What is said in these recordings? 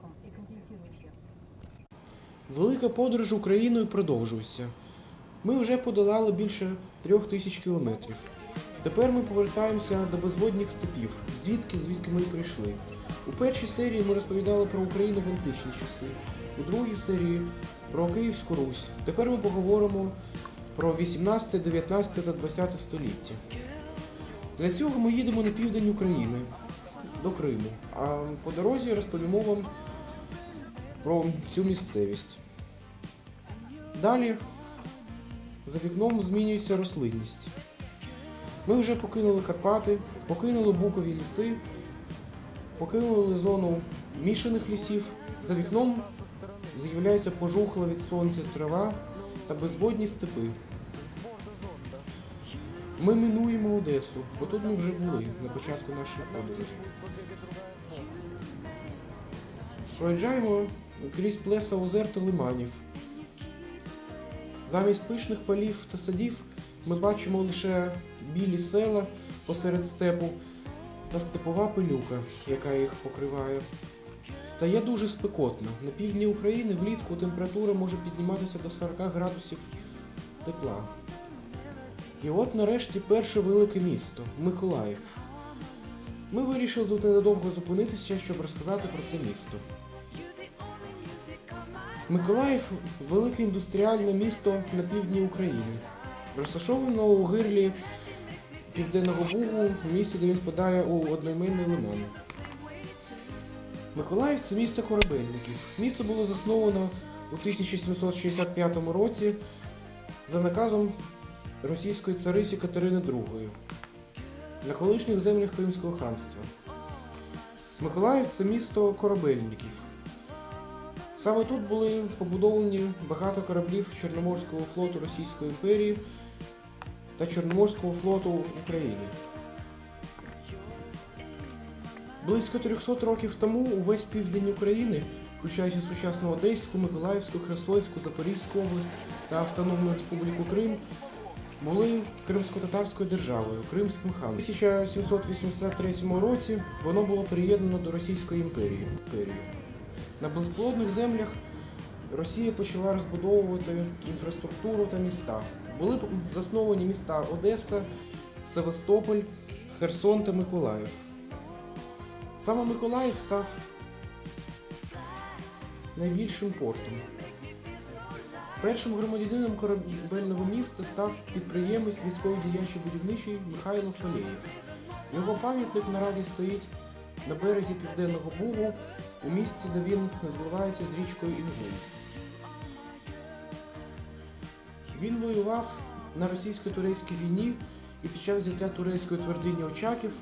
человеком и компенсируете? Велика подорож Україною продовжується. Ми вже подолали більше трьох тисяч кілометрів. Тепер ми повертаємося до безводних степів, звідки звідки ми прийшли. У першій серії ми розповідали про Україну в античні часи, у другій серії про Київську Русь. Тепер ми поговоримо про 18, 19 та 20 століття. Для цього ми їдемо на південь України до Криму, а по дорозі розповімо вам про цю місцевість. Далі за вікном змінюється рослинність. Ми вже покинули Карпати, покинули букові ліси, покинули зону мішаних лісів. За вікном з'являється пожухла від сонця трава та безводні степи. Ми минуємо Одесу, бо тут ми вже були на початку нашої подорожі. Проїжджаємо крізь плеса озер та лиманів. Замість пишних полів та садів ми бачимо лише білі села посеред степу та степова пилюка, яка їх покриває. Стає дуже спекотно. На півдні України влітку температура може підніматися до 40 градусів тепла. І от нарешті перше велике місто Миколаїв. Ми вирішили тут ненадовго зупинитися, щоб розказати про це місто. Миколаїв велике індустріальне місто на півдні України. Розташовано у гирлі Південного Бугу, в місці, де він впадає у одноіменний лиман. Миколаїв це місто корабельників. Місто було засновано у 1765 році за наказом російської цариці Катерини II на колишніх землях Кримського ханства. Миколаїв це місто корабельників. Саме тут були побудовані багато кораблів Чорноморського флоту Російської імперії та Чорноморського флоту України. Близько 300 років тому увесь південь України, включаючи сучасну Одеську, Миколаївську, Херсонську, Запорізьку область та Автономну Республіку Крим, були кримсько-татарською державою, Кримським ханом. У 1783 році воно було приєднано до Російської імперії. На безплодних землях Росія почала розбудовувати інфраструктуру та міста. Були засновані міста Одеса, Севастополь, Херсон та Миколаїв. Саме Миколаїв став найбільшим портом. Першим громадянином корабельного міста став підприємець військовий діяч і будівничий Михайло Фалєєв. Його пам'ятник наразі стоїть на березі Південного Бугу у місці, де він зливається з річкою Інгул. Він воював на російсько-турецькій війні і під час взяття турецької твердині Очаків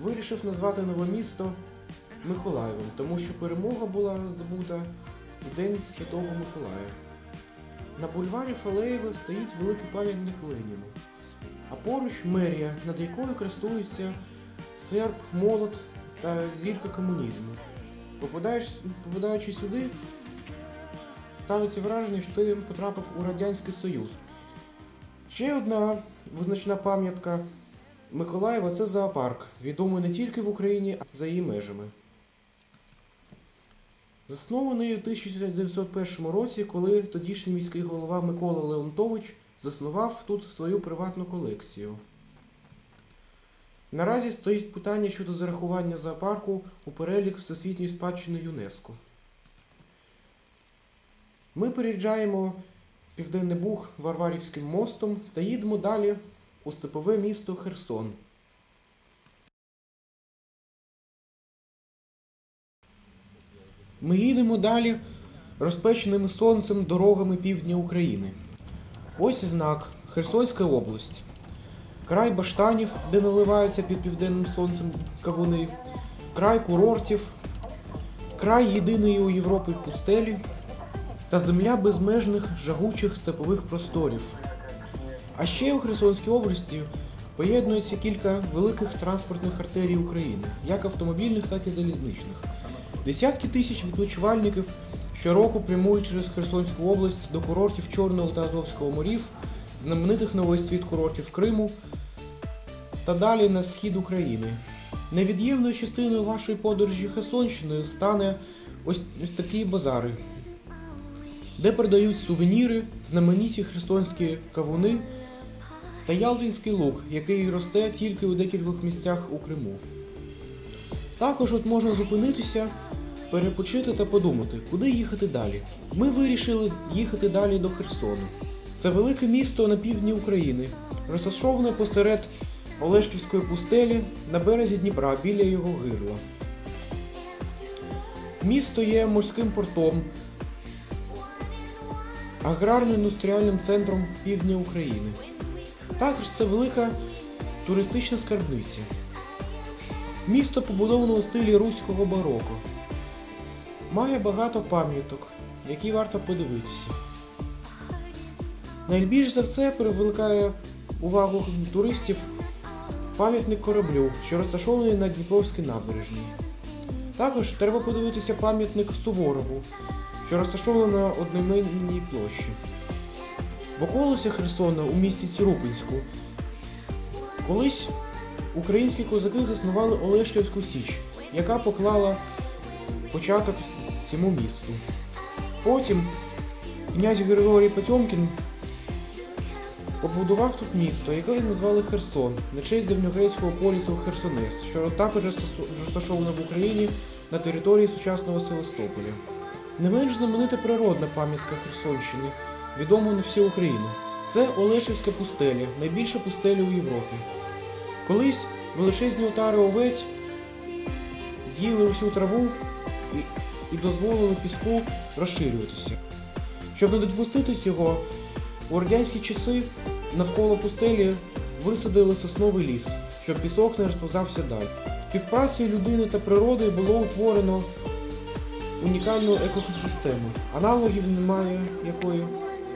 вирішив назвати нове місто Миколаєвом, тому що перемога була здобута у День Святого Миколая. На бульварі Фалеєва стоїть великий пам'ятник Леніну, а поруч мерія, над якою красується серп, молот та зірка комунізму. Попадаючи сюди, ставиться враження, що ти потрапив у Радянський Союз. Ще одна визначна пам'ятка Миколаєва це зоопарк, відомий не тільки в Україні, а й за її межами. Заснований у 1901 році, коли тодішній міський голова Микола Леонтович заснував тут свою приватну колекцію. Наразі стоїть питання щодо зарахування зоопарку у перелік Всесвітньої спадщини ЮНЕСКО. Ми переїжджаємо Південний Буг Варварівським мостом та їдемо далі у степове місто Херсон. Ми їдемо далі розпеченими сонцем дорогами півдня України. Ось і знак Херсонська область. Край баштанів, де наливаються під південним сонцем кавуни, край курортів, край єдиної у Європі пустелі та земля безмежних жагучих степових просторів. А ще у Херсонській області поєднується кілька великих транспортних артерій України, як автомобільних, так і залізничних. Десятки тисяч відпочивальників щороку прямують через Херсонську область до курортів Чорного та Азовського морів, знаменитих на весь світ курортів Криму та далі на схід України. Невід'ємною частиною вашої подорожі Херсонщиною стане ось, ось такі базари, де продають сувеніри, знамениті херсонські кавуни та ялтинський лук, який росте тільки у декількох місцях у Криму. Також от можна зупинитися, перепочити та подумати, куди їхати далі. Ми вирішили їхати далі до Херсону. Це велике місто на півдні України, розташоване посеред Олешківської пустелі на березі Дніпра біля його гирла. Місто є морським портом, аграрно-індустріальним центром півдня України. Також це велика туристична скарбниця. Місто побудовано у стилі руського бароко. Має багато пам'яток, які варто подивитися. Найбільш за все привлекає увагу туристів пам'ятник кораблю, що розташований на Дніпровській набережній. Також треба подивитися пам'ятник Суворову, що розташований на одноіменній площі. В околицях Херсона у місті Цюрупинську колись українські козаки заснували Олешківську Січ, яка поклала початок цьому місту. Потім князь Григорій Потьомкін побудував тут місто, яке назвали Херсон, на честь давньогрецького полісу Херсонес, що також розташовано в Україні на території сучасного Севастополя. Не менш знаменита природна пам'ятка Херсонщини, відома на всю Україну. Це Олешівська пустеля, найбільша пустеля у Європі. Колись величезні отари овець з'їли усю траву і, і дозволили піску розширюватися. Щоб не допустити цього, у радянські часи навколо пустелі висадили сосновий ліс, щоб пісок не розповзався далі. Співпрацею людини та природи було утворено унікальну екосистему. Аналогів немає якої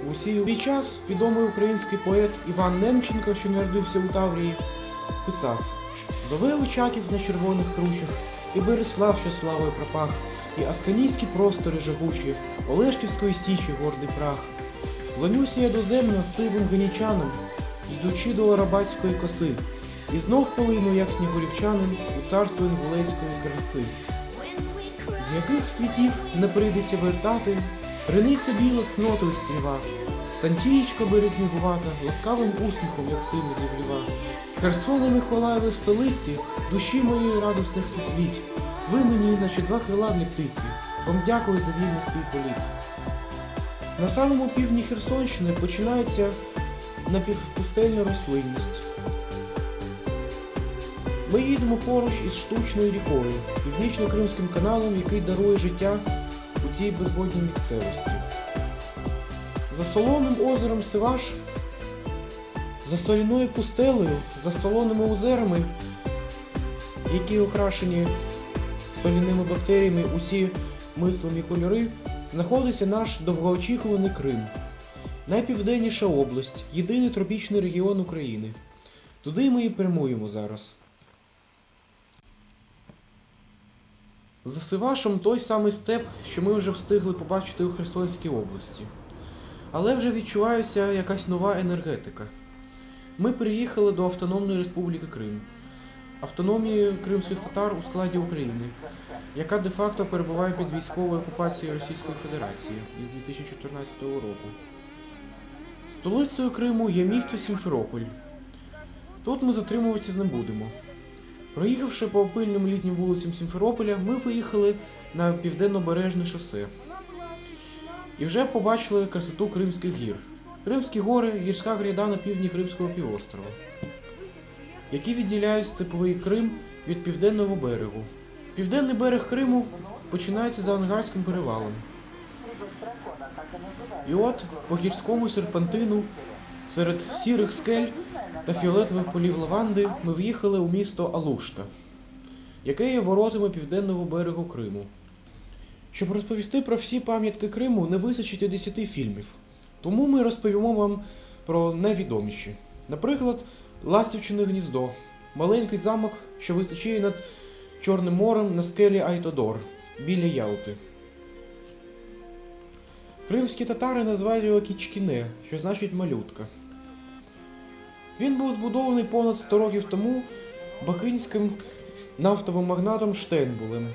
в усій. Свій час відомий український поет Іван Немченко, що народився у Таврії, писав Зове очаків на червоних кручах, і Береслав, що славою пропах, і Асканійські простори жагучі, Олешківської січі гордий прах. Вклонюся я доземно сивим генічанам, йдучи до Арабатської коси, і знов полину, як снігурівчанин, у царство інгулецької краси. З яких світів не прийдеться вертати, Криниця біла цнотою стріва, Станчієчка березнігувата, ласкавим усміхом, як сина зігріва. Херсоне Миколаєве столиці, душі моєї радосних суцвіть. Ви мені, наче два крила для птиці, вам дякую за вільний свій політ. На самому півдні Херсонщини починається напівпустельна рослинність. Ми їдемо поруч із штучною рікою, північно-кримським каналом, який дарує життя у цій безводній місцевості. За солоним озером Сиваш, за соляною пустелею, за солоними озерами, які окрашені соляними бактеріями усі мислимі кольори, знаходиться наш довгоочікуваний Крим. Найпівденніша область, єдиний тропічний регіон України. Туди ми і прямуємо зараз. За Сивашем той самий степ, що ми вже встигли побачити у Херсонській області. Але вже відчувається якась нова енергетика. Ми приїхали до Автономної Республіки Крим, автономії кримських татар у складі України, яка де-факто перебуває під військовою окупацією Російської Федерації із 2014 року. Столицею Криму є місто Сімферополь. Тут ми затримуватися не будемо. Проїхавши по пильним літнім вулицям Сімферополя, ми виїхали на південно-бережне шосе. І вже побачили красоту Кримських гір. Кримські гори гірська гряда на півдні Кримського півострова, які відділяють степовий Крим від південного берегу. Південний берег Криму починається за Ангарським перевалом. І от по гірському серпантину серед сірих скель та фіолетових полів лаванди ми в'їхали у місто Алушта, яке є воротами південного берегу Криму. Щоб розповісти про всі пам'ятки Криму, не вистачить і 10 фільмів. Тому ми розповімо вам про найвідоміші. Наприклад, Ластівчине гніздо, маленький замок, що височіє над Чорним морем на скелі Айтодор біля Ялти. Кримські татари називають його Кічкіне, що значить малютка. Він був збудований понад 100 років тому бакинським нафтовим магнатом Штейнбулем.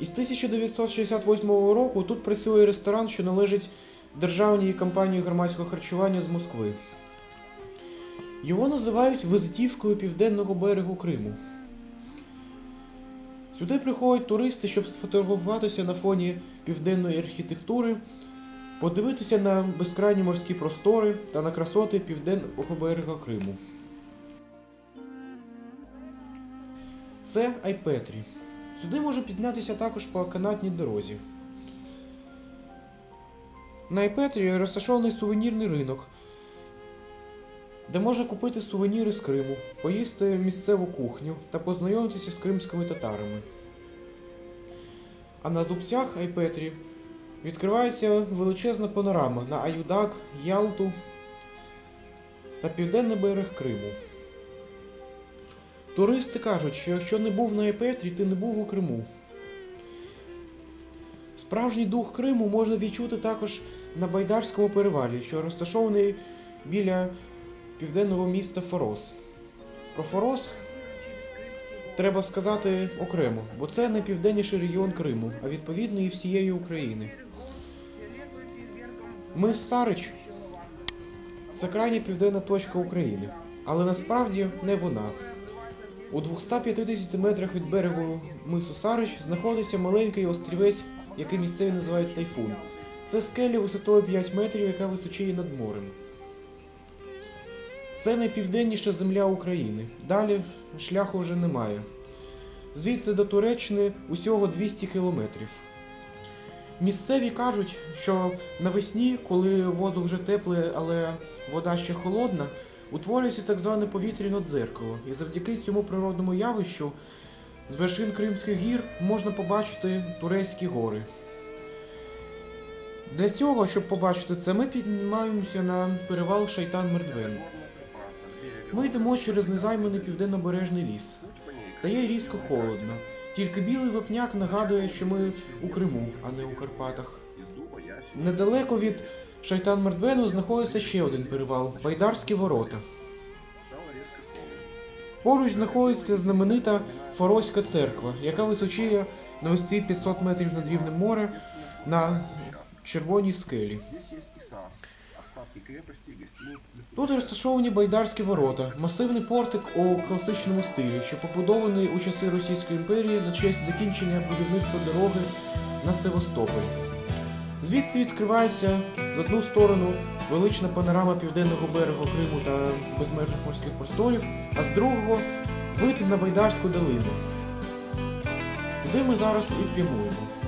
Із 1968 року тут працює ресторан, що належить державній компанії громадського харчування з Москви. Його називають визитівкою південного берегу Криму. Сюди приходять туристи, щоб сфотографуватися на фоні південної архітектури, подивитися на безкрайні морські простори та на красоти південного берега Криму. Це Айпетрі. Сюди можна піднятися також по канатній дорозі. На Айпетрі розташований сувенірний ринок, де можна купити сувеніри з Криму, поїсти місцеву кухню та познайомитися з кримськими татарами. А на зубцях Айпетрі відкривається величезна панорама на Аюдак, Ялту та південний берег Криму. Туристи кажуть, що якщо не був на Айпетрі, ти не був у Криму. Справжній дух Криму можна відчути також на Байдарському перевалі, що розташований біля південного міста Форос. Про Форос треба сказати окремо, бо це найпівденніший регіон Криму, а відповідно і всієї України. Мис Сарич це крайня південна точка України, але насправді не вона. У 250 метрах від берегу мису Сарич знаходиться маленький острівець, який місцеві називають тайфун. Це скеля висотою 5 метрів, яка височіє над морем. Це найпівденніша земля України. Далі шляху вже немає. Звідси до Туреччини усього 200 кілометрів. Місцеві кажуть, що навесні, коли воздух вже теплий, але вода ще холодна, утворюється так зване повітряне дзеркало, і завдяки цьому природному явищу з вершин Кримських гір можна побачити турецькі гори. Для цього, щоб побачити це, ми піднімаємося на перевал Шайтан Мердвен. Ми йдемо через незайманий південнобережний ліс. Стає різко холодно. Тільки білий вапняк нагадує, що ми у Криму, а не у Карпатах. Недалеко від Шайтан Мертвену знаходиться ще один перевал Байдарські ворота. Поруч знаходиться знаменита Форозька церква, яка височіє на висоті 500 метрів над рівнем моря на червоній скелі. Тут розташовані байдарські ворота, масивний портик у класичному стилі, що побудований у часи Російської імперії на честь закінчення будівництва дороги на Севастополь. Звідси відкривається з одну сторону велична панорама південного берегу Криму та безмежних морських просторів, а з другого вид на Байдарську долину. Туди ми зараз і прямуємо.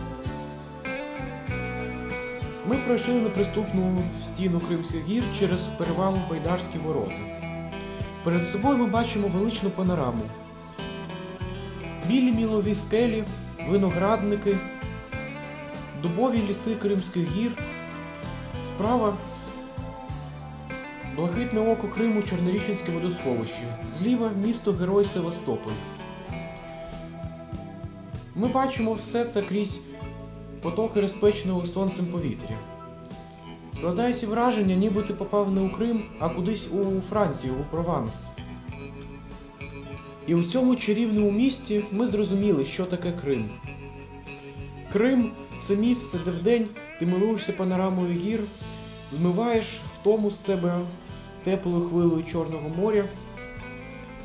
Ми пройшли неприступну стіну Кримських гір через перевал Байдарські ворота. Перед собою ми бачимо величну панораму. Білі мілові скелі, виноградники, дубові ліси Кримських гір. Справа блакитне око Криму Чорнорічинське водосховище. Зліва місто Герой Севастополь. Ми бачимо все це крізь потоки розпеченого сонцем повітря. Складається враження, ніби ти попав не у Крим, а кудись у Францію, у Прованс. І у цьому чарівному місті ми зрозуміли, що таке Крим. Крим це місце, де вдень ти милуєшся панорамою гір, змиваєш втому з себе теплою хвилею Чорного моря,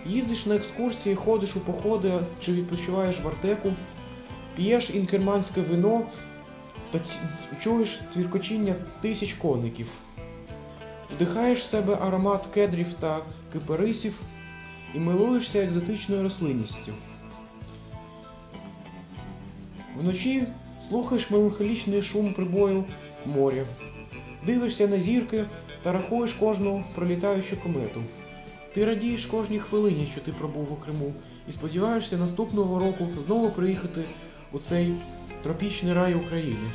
їздиш на екскурсії, ходиш у походи чи відпочиваєш в Артеку, п'єш інкерманське вино та чуєш цвіркочіння тисяч коників, вдихаєш в себе аромат кедрів та кипарисів і милуєшся екзотичною рослинністю. Вночі слухаєш меланхолічний шум прибою моря, дивишся на зірки та рахуєш кожну пролітаючу комету. Ти радієш кожній хвилині, що ти пробув у Криму, і сподіваєшся наступного року знову приїхати у цей тропічний рай України.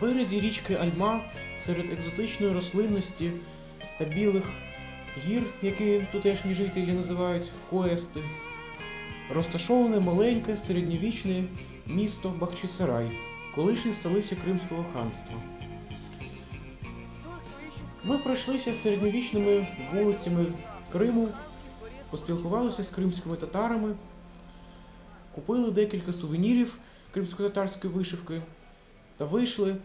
Березі річки Альма серед екзотичної рослинності та білих гір, які тутешні жителі називають коести, розташоване маленьке середньовічне місто Бахчисарай, колишня столиця Кримського ханства. Ми пройшлися середньовічними вулицями Криму, поспілкувалися з кримськими татарами, купили декілька сувенірів кримсько-татарської вишивки та вийшли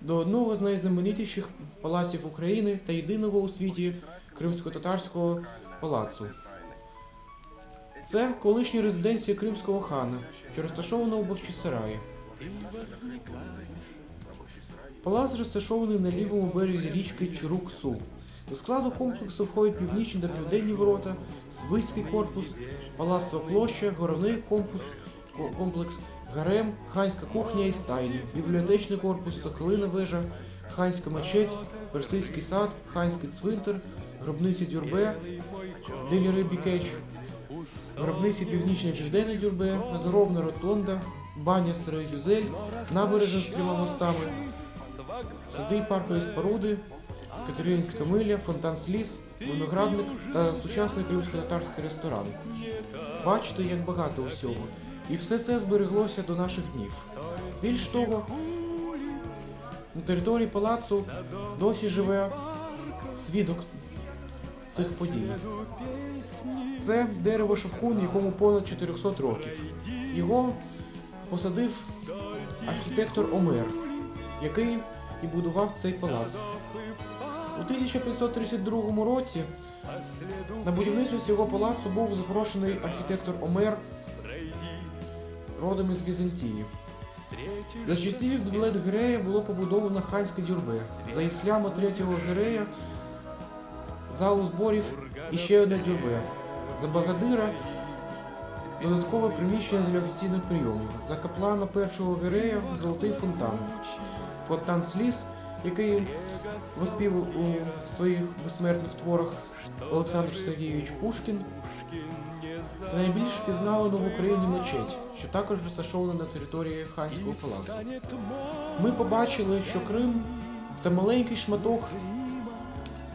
до одного з найзнаменитіших палаців України та єдиного у світі кримсько-татарського палацу. Це колишня резиденція кримського хана, що розташована у Бахчисараї. Палац розташований на лівому березі річки Чурук-Су. До складу комплексу входять північні та південні ворота, Свиський корпус, Палацова площа, Горовний комплекс, комплекс, Гарем, Ханська кухня і стайні, бібліотечний корпус, Соколина вежа, Ханська мечеть, Персидський сад, Ханський цвинтар, гробниці Дюрбе, Диліри Бікеч, гробниці Північне Південне Дюрбе, надгробна ротонда, баня Старий Юзель, набережна з трьома мостами, сади паркові споруди, Катеринська миля, фонтан сліз, виноградник та сучасний кримсько-татарський ресторан. Бачите, як багато усього. І все це збереглося до наших днів. Більш того, на території палацу досі живе свідок цих подій. Це дерево шовкун, якому понад 400 років. Його посадив архітектор Омер, який і будував цей палац. У 1532 році на будівництво цього палацу був запрошений архітектор Омер родом із Візантії. За часів Двілет Гирея було побудовано ханське дюрбе. За ісляма третього Гирея залу зборів і ще одне дюрбе. За Багадира додаткове приміщення для офіційних прийомів. За каплана першого Гирея золотий фонтан. Фонтан сліз, який воспів у своїх безсмертних творах Олександр Сергійович Пушкін. Та найбільш впізнавану в Україні мечеть, що також розташована на території ханського палацу. Ми побачили, що Крим це маленький шматок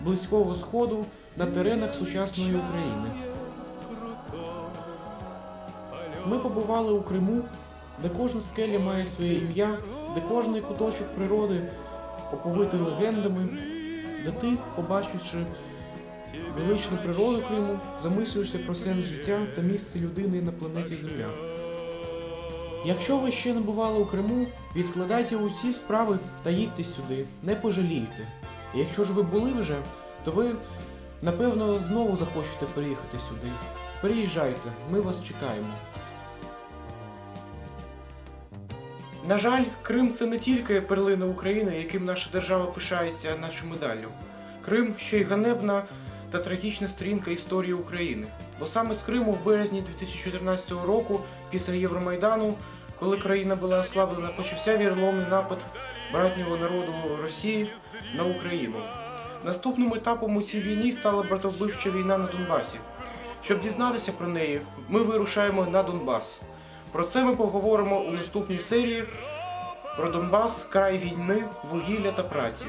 близького сходу на теренах сучасної України. Ми побували у Криму, де кожна скеля має своє ім'я, де кожний куточок природи оповитий легендами, де ти, побачивши величну природу Криму, замислюєшся про сенс життя та місце людини на планеті Земля. Якщо ви ще не бували у Криму, відкладайте усі справи та їдьте сюди, не пожалієте. І Якщо ж ви були вже, то ви напевно знову захочете приїхати сюди. Приїжджайте, ми вас чекаємо. На жаль, Крим це не тільки перлина України, яким наша держава пишається нашою медаллю. Крим ще й ганебна та трагічна сторінка історії України. Бо саме з Криму в березні 2014 року, після Євромайдану, коли країна була ослаблена, почався віроломний напад братнього народу Росії на Україну. Наступним етапом у цій війні стала братовбивча війна на Донбасі. Щоб дізнатися про неї, ми вирушаємо на Донбас. Про це ми поговоримо у наступній серії про Донбас, край війни, вугілля та праці.